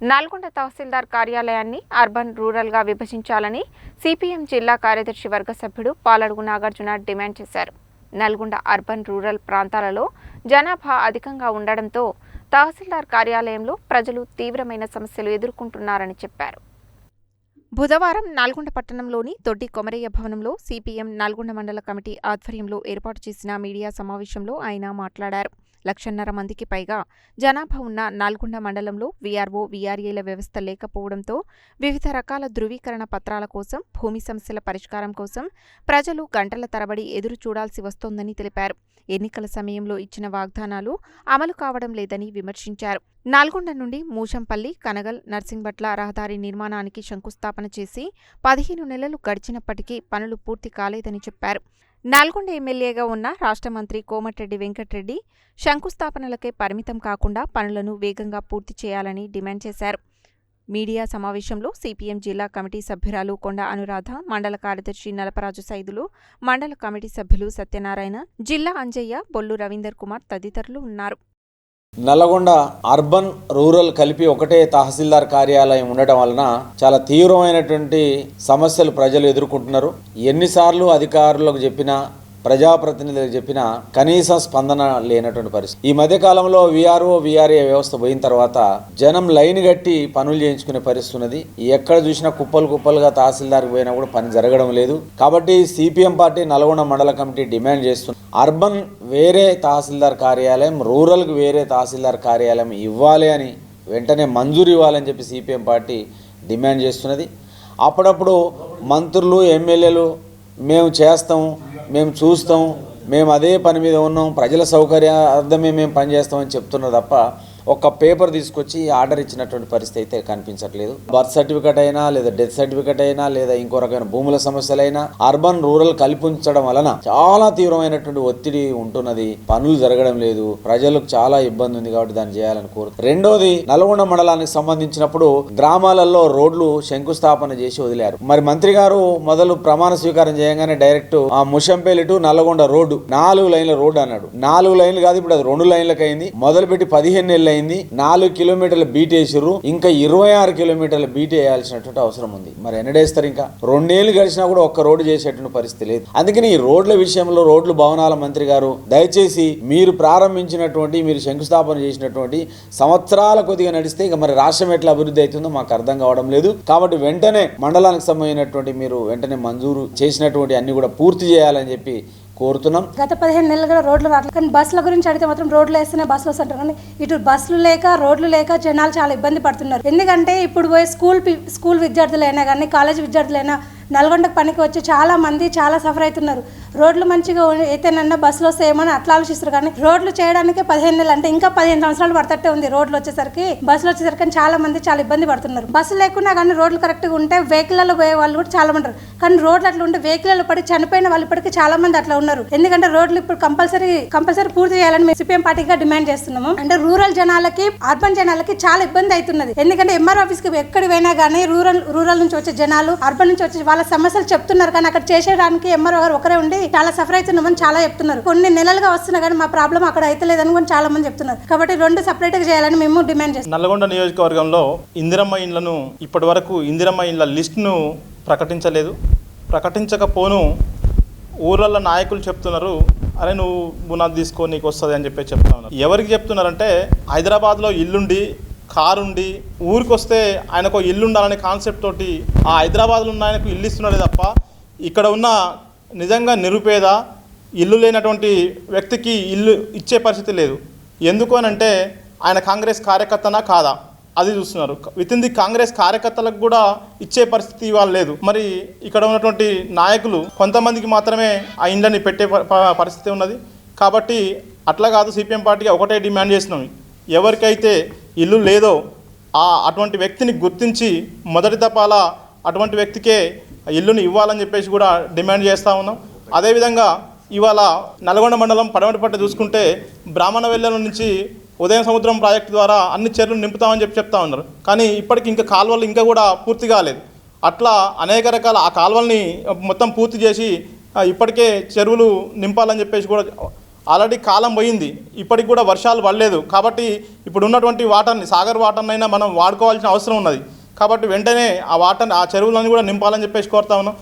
నల్గొండ తహసీల్దార్ కార్యాలయాన్ని urban రూరల్గా విభజించాలని CPM జిల్లా కార్యదర్శి వర్గ సభ్యుడు పాలడుగు నాగార్జున డిమాండ్ చేశారు. నల్గొండ అర్బన్ రూరల్ ప్రాంతాలలో జనాభా అధికంగా ఉండడంతో తహసీల్దార్ కార్యాలయంలో ప్రజలు తీవ్రమైన సమస్యలు ఎదుర్కొంటున్నారని చెప్పారు. బుధవారం నల్గొండ పట్టణంలోని దొడ్డి కొమరయ్య భవనంలో సిపిఎం నల్గొండ మండల కమిటీ ఆధ్వర్యంలో ఏర్పాటు చేసిన మీడియా సమావేశంలో ఆయన మాట్లాడారు. లక్షన్నర మందికి పైగా జనాభా ఉన్న నల్గొండ మండలంలో వీఆర్ఓ వీఆర్ఏల వ్యవస్థ లేకపోవడంతో వివిధ రకాల ధృవీకరణ పత్రాల కోసం భూమి సమస్యల పరిష్కారం కోసం ప్రజలు గంటల తరబడి ఎదురు చూడాల్సి వస్తోందని తెలిపారు. ఎన్నికల సమయంలో ఇచ్చిన వాగ్దానాలు అమలు కావడం లేదని విమర్శించారు. నల్గొండ నుండి మూషంపల్లి కనగల్ నర్సింగ్బట్ల రహదారి నిర్మాణానికి శంకుస్థాపన చేసి పదిహేను నెలలు గడిచినప్పటికీ పనులు పూర్తి కాలేదని చెప్పారు. నల్గొండ ఎమ్మెల్యేగా ఉన్న రాష్ట్ర మంత్రి కోమటిరెడ్డి వెంకటరెడ్డి శంకుస్థాపనలకే పరిమితం కాకుండా పనులను వేగంగా పూర్తి చేయాలని డిమాండ్ చేశారు. మీడియా సమావేశంలో సిపిఎం జిల్లా కమిటీ సభ్యురాలు కొండ అనురాధ మండల కార్యదర్శి నలపరాజు సైదులు మండల కమిటీ సభ్యులు సత్యనారాయణ జిల్లా అంజయ్య బొల్లు రవీందర్ కుమార్ తదితరులు ఉన్నారు. నల్లగొండ అర్బన్ రూరల్ కలిపి ఒకటే తహసీల్దార్ కార్యాలయం ఉండటం వలన చాలా తీవ్రమైనటువంటి సమస్యలు ప్రజలు ఎదుర్కొంటున్నారు. ఎన్నిసార్లు అధికారులకు చెప్పినా ప్రజాప్రతినిధులకు చెప్పినా కనీస స్పందన లేనటువంటి పరిస్థితి. ఈ మధ్య కాలంలో విఆర్ఓ విఆర్ఏ వ్యవస్థ పోయిన తర్వాత జనం లైన్ కట్టి పనులు చేయించుకునే పరిస్థితి ఉన్నది. ఎక్కడ చూసినా కుప్పలు కుప్పలుగా తహసీల్దార్కి పోయినా కూడా పని జరగడం లేదు. కాబట్టి సిపిఎం పార్టీ నల్గొండ మండల కమిటీ డిమాండ్ చేస్తుంది. అర్బన్ వేరే తహసీల్దార్ కార్యాలయం రూరల్కి వేరే తహసీల్దార్ కార్యాలయం ఇవ్వాలి అని వెంటనే మంజూరు ఇవ్వాలని చెప్పి సిపిఎం పార్టీ డిమాండ్ చేస్తున్నది. అప్పుడప్పుడు మంత్రులు ఎమ్మెల్యేలు మేము చేస్తాం మేము చూస్తాం మేము అదే పని మీద ఉన్నాం ప్రజల సౌకర్యార్థమే మేము పనిచేస్తామని చెప్తున్నారు తప్ప ఒక్క పేపర్ తీసుకొచ్చి ఆర్డర్ ఇచ్చినటువంటి పరిస్థితి అయితే కనిపించట్లేదు. బర్త్ సర్టిఫికేట్ అయినా లేదా డెత్ సర్టిఫికేట్ అయినా లేదా ఇంకో రకమైన భూముల సమస్యలైనా అర్బన్ రూరల్ కలిపి ఉంచడం వలన చాలా తీవ్రమైనటువంటి ఒత్తిడి ఉంటున్నది. పనులు జరగడం లేదు. ప్రజలకు చాలా ఇబ్బంది ఉంది కాబట్టి దాన్ని చేయాలని కోరు రెండోది నల్గొండ మండలానికి సంబంధించినప్పుడు గ్రామాలలో రోడ్లు శంకుస్థాపన చేసి వదిలారు. మరి మంత్రి గారు మొదలు ప్రమాణ స్వీకారం చేయగానే డైరెక్ట్ ఆ ముషంపేలి టు నల్గొండ రోడ్డు నాలుగు లైన్ల రోడ్డు అన్నాడు. నాలుగు లైన్లు కాదు ఇప్పుడు అది రెండు లైన్లకు అయింది మొదలుపెట్టి పదిహేను నెలలు అయింది. నాలుగు కిలోమీటర్ల బీట్ వేసిర్రు. ఇంకా ఇరవై ఆరు కిలోమీటర్ల బీట్ వేయాల్సినటువంటి అవసరం ఉంది. మరి ఎన్నడేస్తారు ఇంకా? రెండేళ్ళు గడిచినా కూడా ఒక్క రోడ్డు చేసేటువంటి పరిస్థితి లేదు. అందుకని ఈ రోడ్ల విషయంలో రోడ్లు భవనాల మంత్రి గారు దయచేసి మీరు ప్రారంభించినటువంటి మీరు శంకుస్థాపన చేసినటువంటి సంవత్సరాల కొద్దిగా నడిస్తే ఇక మరి రాష్ట్రం ఎట్లా అభివృద్ధి అవుతుందో మాకు అర్థం కావడం లేదు. కాబట్టి వెంటనే మండలానికి సంబంధించినటువంటి మీరు వెంటనే మంజూరు చేసినటువంటి అన్ని కూడా పూర్తి చేయాలని చెప్పి కోరుతున్నాం. గత పదిహేను నెలలు కూడా రోడ్లు రావట్లేదు. కానీ బస్సుల గురించి అడిగితే మాత్రం రోడ్లు వేస్తేనే బస్సులు వస్తుంటారు. కానీ ఇటు బస్సులు లేక రోడ్లు లేక జనాలు చాలా ఇబ్బంది పడుతున్నారు. ఎందుకంటే ఇప్పుడు పోయే స్కూల్ స్కూల్ విద్యార్థులైనా కానీ కాలేజ్ విద్యార్థులైనా నల్గొండకు పనికి వచ్చి చాలా మంది చాలా సఫర్ అవుతున్నారు. రోడ్లు మంచిగా ఉ- అయితేనన్నా బస్సులు అని అట్లా ఆలోచిస్తారు కానీ రోడ్లు చేయడానికి పదిహేను నెలలు అంటే ఇంకా పదిహేను సంవత్సరాలు పడతట్టే ఉంది రోడ్లు వచ్చేసరికి. బస్సులు వచ్చేసరికి చాలా మంది చాలా ఇబ్బంది పడుతున్నారు. బస్సు లేకున్నా కానీ రోడ్లు కరెక్ట్గా ఉంటే వెహికల్లో పోయే వాళ్ళు కూడా చాలా మంది కానీ రోడ్లు అట్లా ఉంటే వెహికల్లో పడి చనిపోయిన వాళ్ళు ఇప్పటికీ చాలా మంది అట్లా ఉన్నారు. ఎందుకంటే రోడ్లు ఇప్పుడు కంపల్సరీ కంపల్సరీ పూర్తి చేయాలని మేము సిపిఎం పార్టీగా డిమాండ్ చేస్తున్నాము. అంటే రూరల్ జనాలకి అర్బన్ జనాలకి చాలా ఇబ్బంది అవుతున్నది. ఎందుకంటే ఎంఆర్ ఆఫీస్కి పోయినా కానీ రూరల్ రూరల్ నుంచి వచ్చే జనాలు అర్బన్ నుంచి వచ్చే వాళ్ళ సమస్యలు చెప్తున్నారు. కానీ అక్కడ చేసేయడానికి ఎంఆర్ఓ గారు ఒకరే ఉండి చాలా సఫర్ అవుతున్నామని చాలా చెప్తున్నారు. కొన్ని నెలలుగా వస్తున్నా కానీ మా ప్రాబ్లం అక్కడ అయితలేదని కూడా చాలా మంది చెప్తున్నారు. కాబట్టి రెండు సపరేట్గా చేయాలని మేము డిమాండ్ చేస్తున్నాం. నల్గొండ నియోజకవర్గంలో ఇందిరమ్మ ఇండ్లను ఇప్పటి వరకు ఇందిరమ్మ ఇండ్ల లిస్టును ప్రకటించలేదు. ప్రకటించకపోను ఊర్లలో నాయకులు చెప్తున్నారు అరే నువ్వు బునాది తీసుకో నీకు వస్తుంది అని చెప్పి చెప్తా ఎవరికి చెప్తున్నారంటే హైదరాబాద్లో ఇల్లుండి కారుండి ఊరికి వస్తే ఆయనకు ఇల్లు ఉండాలనే కాన్సెప్ట్ తోటి ఆ హైదరాబాద్లో ఉన్న ఆయనకు ఇల్లు ఇస్తున్నాడే తప్ప ఇక్కడ ఉన్న నిజంగా నిరుపేద ఇల్లు లేనటువంటి వ్యక్తికి ఇల్లు ఇచ్చే పరిస్థితి లేదు. ఎందుకు అని అంటే ఆయన కాంగ్రెస్ కార్యకర్తనా కాదా? అది చూస్తున్నారు. విత్ ఇన్ ది కాంగ్రెస్ కార్యకర్తలకు కూడా ఇచ్చే పరిస్థితి ఇవాళ లేదు. మరి ఇక్కడ ఉన్నటువంటి నాయకులు కొంతమందికి మాత్రమే ఆ ఇండ్లని పెట్టే పరిస్థితి ఉన్నది. కాబట్టి అట్లా కాదు సిపిఎం పార్టీగా ఒకటే డిమాండ్ చేస్తున్నాం. ఎవరికైతే ఇల్లు లేదో ఆ అటువంటి వ్యక్తిని గుర్తించి మొదటి దపాల అటువంటి వ్యక్తికే ఇల్లుని ఇవ్వాలని చెప్పేసి కూడా డిమాండ్ చేస్తూ ఉన్నాం. అదేవిధంగా ఇవాళ నల్గొండ మండలం పడమటిపట్ట చూసుకుంటే బ్రాహ్మణ వెల్లెల నుంచి ఉదయం సముద్రం ప్రాజెక్టు ద్వారా అన్ని చెర్లు నింపుతామని చెప్పి చెప్తా ఉన్నారు. కానీ ఇప్పటికి ఇంకా కాలువలు ఇంకా కూడా పూర్తి కాలేదు. అట్లా అనేక రకాల ఆ కాలువల్ని మొత్తం పూర్తి చేసి ఇప్పటికే చెరువులు నింపాలని చెప్పేసి కూడా ఆల్రెడీ కాలం పోయింది. ఇప్పటికి కూడా వర్షాలు పడలేదు. కాబట్టి ఇప్పుడు ఉన్నటువంటి వాటర్ని సాగర్ వాటర్నైనా మనం వాడుకోవాల్సిన అవసరం ఉన్నది. కాబట్టి వెంటనే ఆ వాటర్ ఆ చెరువులను కూడా నింపాలని చెప్పేసి కోరుతా ఉన్నాం.